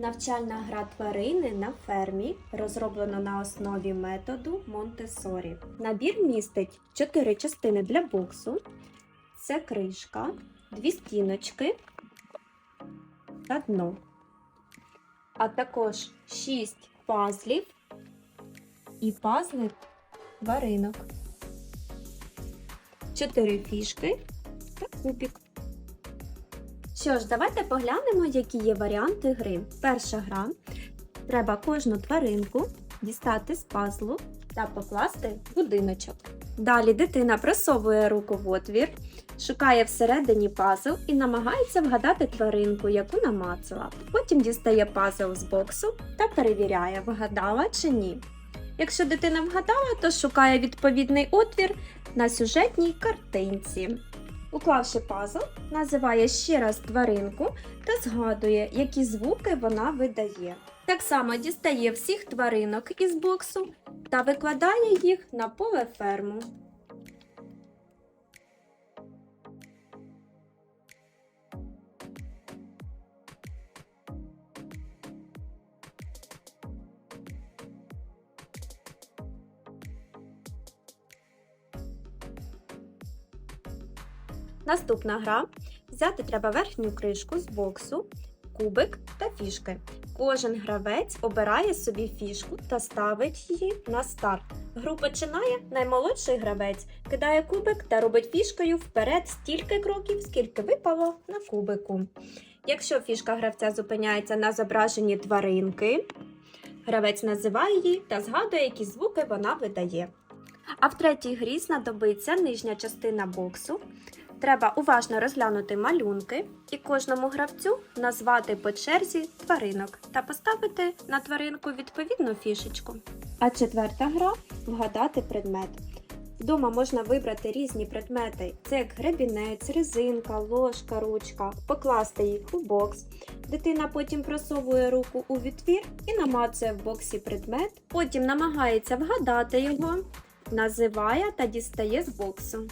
Навчальна гра тварини на фермі розроблено на основі методу Монтесорі. Набір містить 4 частини для боксу. Це кришка, дві стіночки та дно. А також 6 пазлів і пазли тваринок. 4 фішки та кубик. Що ж, давайте поглянемо, які є варіанти гри. Перша гра. Треба кожну тваринку дістати з пазлу та покласти в будиночок. Далі дитина просовує руку в отвір, шукає всередині пазл і намагається вгадати тваринку, яку намацала. Потім дістає пазл з боксу та перевіряє, вгадала чи ні. Якщо дитина вгадала, то шукає відповідний отвір на сюжетній картинці. Уклавши пазл, називає ще раз тваринку та згадує, які звуки вона видає. Так само дістає всіх тваринок із боксу та викладає їх на поле ферму. Наступна гра. Взяти треба верхню кришку з боксу, кубик та фішки. Кожен гравець обирає собі фішку та ставить її на старт. Гру починає наймолодший гравець, кидає кубик та робить фішкою вперед стільки кроків, скільки випало на кубику. Якщо фішка гравця зупиняється на зображенні тваринки, гравець називає її та згадує, які звуки вона видає. А в третій грі знадобиться нижня частина боксу. Треба уважно розглянути малюнки і кожному гравцю назвати по черзі тваринок та поставити на тваринку відповідну фішечку. А четверта гра вгадати предмет. Вдома можна вибрати різні предмети, це як гребінець, резинка, ложка, ручка, покласти їх у бокс. Дитина потім просовує руку у відтвір і намацує в боксі предмет, потім намагається вгадати його, називає та дістає з боксу.